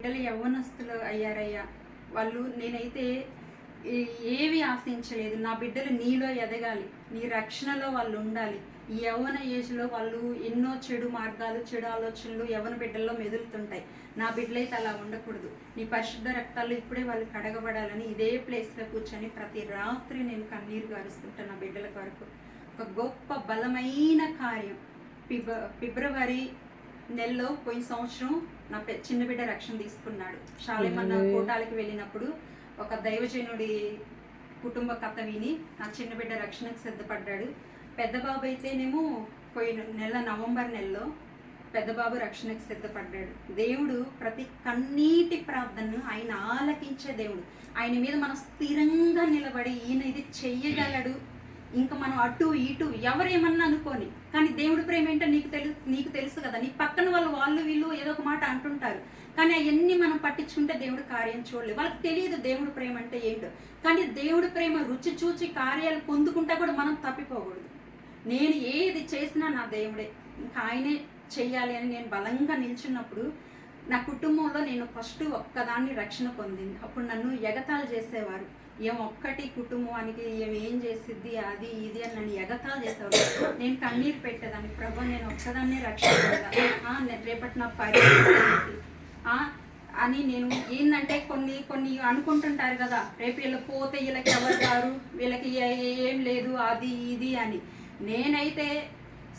బిడ్డలు యవ్వనస్తులు అయ్యారయ్యా. వాళ్ళు నేనైతే ఏవి ఆశించలేదు. నా బిడ్డలు నీలో ఎదగాలి. నీ రక్షణలో వాళ్ళు ఉండాలి. ఈ యవ్వన ఏజ్లో వాళ్ళు ఎన్నో చెడు మార్గాలు చెడు ఆలోచనలు యవ్వన బిడ్డల్లో మెదులుతుంటాయి. నా బిడ్డలైతే అలా ఉండకూడదు. నీ పరిశుద్ధ రక్తాలు ఇప్పుడే వాళ్ళు కడగబడాలని ఇదే ప్లేస్లో కూర్చొని ప్రతి రాత్రి నేను కన్నీరు గారుస్తుంటాను నా బిడ్డల కొరకు. ఒక గొప్ప బలమైన కార్యం. ఫిబ ఫిబ్రవరి నెలలో పోయిన సంవత్సరం నా చిన్న బిడ్డ రక్షణ తీసుకున్నాడు. శాలేమన్న కూటాలకి వెళ్ళినప్పుడు ఒక దైవజనుడి కుటుంబ కథ విని నా చిన్న బిడ్డ రక్షణకు సిద్ధపడ్డాడు. పెద్ద బాబు అయితేనేమో పోయిన నెల నవంబర్ నెలలో పెద్ద బాబు రక్షణకు సిద్ధపడ్డాడు. దేవుడు ప్రతి కన్నీటి ప్రార్థనను ఆయన ఆలకించే దేవుడు. ఆయన మీద మనం స్థిరంగా నిలబడి ఈయన ఇది చెయ్యగలడు. ఇంకా మనం అటు ఇటు ఎవరేమన్నా అనుకోని కానీ దేవుడి ప్రేమ ఏంటో నీకు తెలుసు నీకు తెలుసు. వాళ్ళు వాళ్ళు వీళ్ళు ఏదో ఒక మాట అంటుంటారు. కానీ అవన్నీ మనం పట్టించుకుంటే దేవుడు కార్యం చూడలేదు. వాళ్ళకి తెలియదు దేవుడు ప్రేమ అంటే ఏంటో. కానీ దేవుడు ప్రేమ రుచి చూచి కార్యాలు పొందుకుంటా కూడా మనం తప్పిపోకూడదు. నేను ఏది చేసినా నా దేవుడే. ఇంకా ఆయనే చెయ్యాలి అని నేను బలంగా నిల్చున్నప్పుడు నా కుటుంబంలో నేను ఫస్ట్ ఒక్కదాన్ని రక్షణ పొందింది. అప్పుడు నన్ను ఎగతాళి చేసేవారు. ఏం ఒక్కటి కుటుంబానికి ఏం ఏం చేసిద్ది అది ఇది అని నన్ను ఎగతాళి చేసేవారు. నేను కన్నీరు పెట్టేదాన్ని. ప్రభు నేను ఒక్కదాన్నే రక్షణ రేపటి నా పరిస్థితి అని నేను ఏంటంటే కొన్ని కొన్ని అనుకుంటుంటారు కదా రేపు వీళ్ళు పోతే వీళ్ళకి ఎవరు గారు వీళ్ళకి ఏం లేదు అది ఇది అని. నేనైతే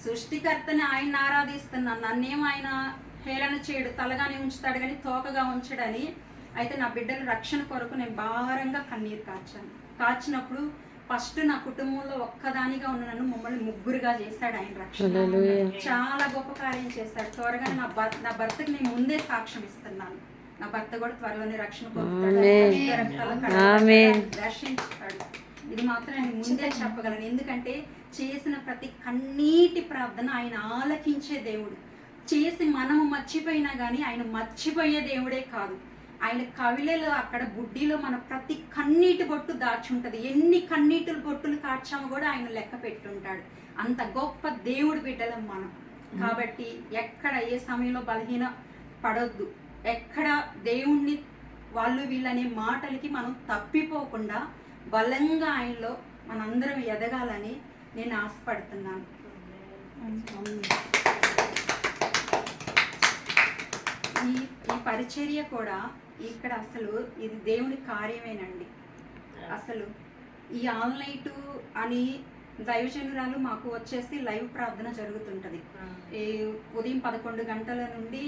సృష్టికర్తని ఆయన ఆరాధిస్తున్నాను నన్నేం ఆయన హేళన చేయడు తలగానే ఉంచుతాడు కానీ తోకగా ఉంచడని అయితే నా బిడ్డల రక్షణ కొరకు నేను భారంగా కన్నీరు కార్చాను కార్చినప్పుడు ఫస్ట్ నా కుటుంబంలో ఒక్కదానిగా ఉన్న నన్ను మమ్మల్ని ముగ్గురుగా చేశాడు ఆయన రక్షణ. చాలా గొప్ప కార్యం చేశాడు. త్వరగా నా భర్త నా భర్తకి నేను ముందే సాక్ష్యం ఇస్తున్నాను. నా భర్త కూడా త్వరలోనే రక్షణ దర్శించుతాడు. ఇది మాత్రం నేను ముందే చెప్పగలను. ఎందుకంటే చేసిన ప్రతి కన్నీటి ప్రార్థన ఆయన ఆలకించే దేవుడు. చేసి మనము మర్చిపోయినా కానీ ఆయన మర్చిపోయే దేవుడే కాదు. ఆయన కవిలలో అక్కడ బుడ్డిలో మన ప్రతి కన్నీటి బొట్టు దాచి ఉంటది ఎన్ని కన్నీటి బొట్టులు కార్చామో కూడా ఆయన లెక్క పెట్టుంటాడు. అంత గొప్ప దేవుడు బిడ్డలం మనం. కాబట్టి ఎక్కడ ఏ సమయంలో బలహీన పడొద్దు. ఎక్కడ దేవుణ్ణి వాళ్ళు వీళ్ళనే మాటలకి మనం తప్పిపోకుండా బలంగా ఆయనలో మనందరం ఎదగాలని నేను ఆశపడుతున్నాను. ఈ ఈ పరిచర్య కూడా ఇక్కడ అసలు ఇది దేవుని కార్యమేనండి. అసలు ఈ ఆల్ నైట్ అని దైవజనురాలు మాకు వచ్చేసి లైవ్ ప్రార్థన జరుగుతుంటది. ఈ ఉదయం పదకొండు గంటల నుండి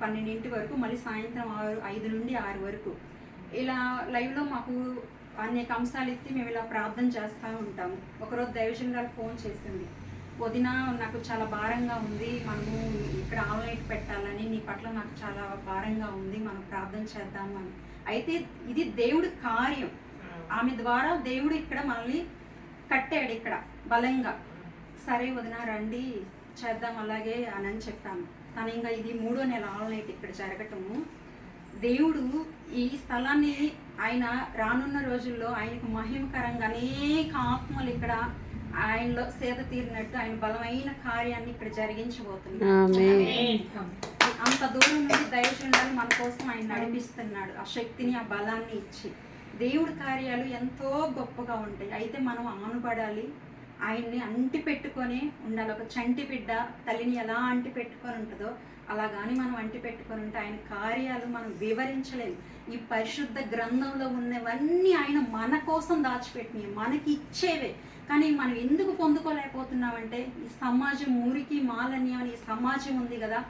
పన్నెండింటి వరకు మళ్ళీ సాయంత్రం ఆరు ఐదు నుండి ఆరు వరకు. ఇలా లైవ్లో మాకు అనేక అంశాలు ఎత్తి మేము ఇలా ప్రార్థన చేస్తూ ఉంటాము. ఒకరోజు దైవజనురాలు ఫోన్ చేసింది. వదిన నాకు చాలా భారంగా ఉంది. మనము ఇక్కడ ఆన్లైన్ పెట్టాలని నీ పట్ల నాకు చాలా భారంగా ఉంది. మనం ప్రార్థన చేద్దాము అని. అయితే ఇది దేవుడి కార్యం. ఆమె ద్వారా దేవుడు ఇక్కడ మనల్ని కట్టాడు ఇక్కడ బలంగా. సరే వదిన రండి చేద్దాం అలాగే అని అని చెప్పాను. కానీ ఇంకా ఇది మూడో నెల ఆన్లైన్ ఇక్కడ జరగటము. దేవుడు ఈ స్థలాన్ని ఆయన రానున్న రోజుల్లో ఆయనకు మహిమకరంగా అనేక ఆత్మలు ఇక్కడ ఆయనలో సేద తీరినట్టు ఆయన బలమైన కార్యాన్ని ఇక్కడ జరిగించబోతున్నాడు. అంత దూరం నుండి దైవజనుడు మన కోసం ఆయన నడిపిస్తున్నాడు. ఆ శక్తిని ఆ బలాన్ని ఇచ్చి. దేవుడి కార్యాలు ఎంతో గొప్పగా ఉంటాయి. అయితే మనం ఆనుపడాలి ఆయన్ని అంటి పెట్టుకొని ఉండాలి. ఒక చంటి బిడ్డ తల్లిని ఎలా అంటి పెట్టుకొని ఉంటుందో అలా కానీ మనం అంటి పెట్టుకొని ఉంటే ఆయన కార్యాలు మనం వివరించలేము. ఈ పరిశుద్ధ గ్రంథంలో ఉన్నవన్నీ ఆయన మన కోసం దాచిపెట్టినవి మనకి ఇచ్చేవే. కానీ మనం ఎందుకు పొందుకోలేకపోతున్నామంటే ఈ సమాజం ఊరికి మాలన్యం అని ఈ సమాజం ఉంది కదా.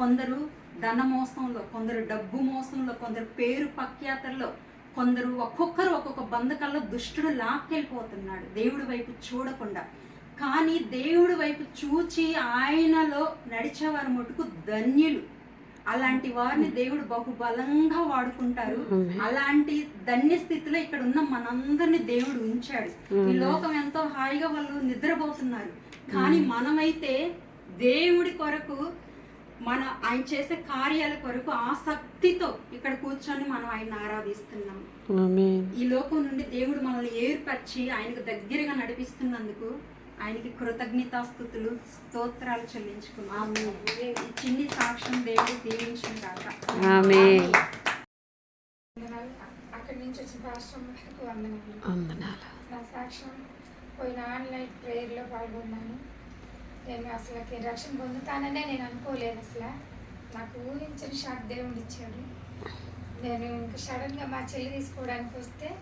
కొందరు ధన మోసంలో కొందరు డబ్బు మోసంలో కొందరు పేరు పఖ్యాతల్లో కొందరు ఒక్కొక్కరు ఒక్కొక్క బంధకాల్లో దుష్టుడు లాక్కెళ్ళిపోతున్నాడు. దేవుడి వైపు చూడకుండా. కానీ దేవుడి వైపు చూచి ఆయనలో నడిచేవారు మటుకు ధన్యులు. అలాంటి వారిని దేవుడు బహుబలంగా వాడుకుంటారు. అలాంటి ధన్య స్థితిలో ఇక్కడ ఉన్న మనందరిని దేవుడు ఉంచాడు. ఈ లోకం ఎంతో హాయిగా వాళ్ళు నిద్రపోతున్నారు. కానీ మనమైతే దేవుడి కొరకు మన ఆయన చేసే కార్యాల కొరకు ఆసక్తితో ఇక్కడ కూర్చొని మనం ఆయన ఆరాధిస్తున్నాం. ఈ లోకం నుండి దేవుడు మనల్ని ఏర్పరిచి ఆయనకు దగ్గరగా నడిపిస్తున్నందుకు ఆయనకి కృతజ్ఞతాస్థుతులు స్తోత్రాలు చెల్లించుకున్నాము చిన్ని సాక్ష్యం దేవుడు దీవించిన కాక అక్కడి నుంచి వచ్చిన రాష్ట్రం వందనాలు. సాక్ష్యం పోయిన ఆన్లైన్ పాల్గొన్నాను. నేను అసలు రక్షణ పొందుతాననే నేను అనుకోలేదు అసలు. నాకు ఊహించని షాక్ దేవుడు ఇచ్చాడు. నేను ఇంకా సడన్గా మా చెల్లి తీసుకోవడానికి వస్తే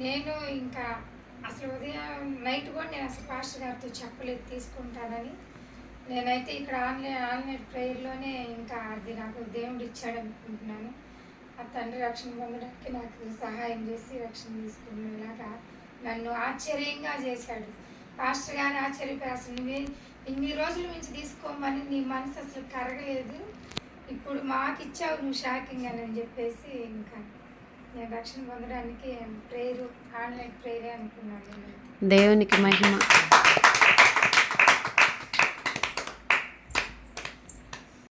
నేను ఇంకా అసలు ఉదయం నైట్ కూడా నేను అసలు పాస్టర్ గారితో చెప్పలేదు తీసుకుంటానని. నేనైతే ఇక్కడ ఆన్లైన్ ఆన్లైన్ ప్రేయర్లోనే ఇంకా అది నాకు దేవుడు ఇచ్చాడు అనుకుంటున్నాను. ఆ తండ్రి రక్షణ పొందడానికి నాకు సహాయం చేసి రక్షణ తీసుకునేలాగా నన్ను ఆశ్చర్యంగా చేశాడు. పాస్టర్ గారు ఆశ్చర్యపోయి నువ్వే ఇన్ని రోజుల నుంచి తీసుకోమని నీ మనసు అసలు కరగలేదు. ఇప్పుడు మాకు ఇచ్చావు నువ్వు షాకింగ్ అని చెప్పేసి ఇంకా నేను రక్షణ పొందడానికి ప్రేరు ఆన్లైన్ ప్రేయరే అనుకున్నాను దేవునికి మహిమ.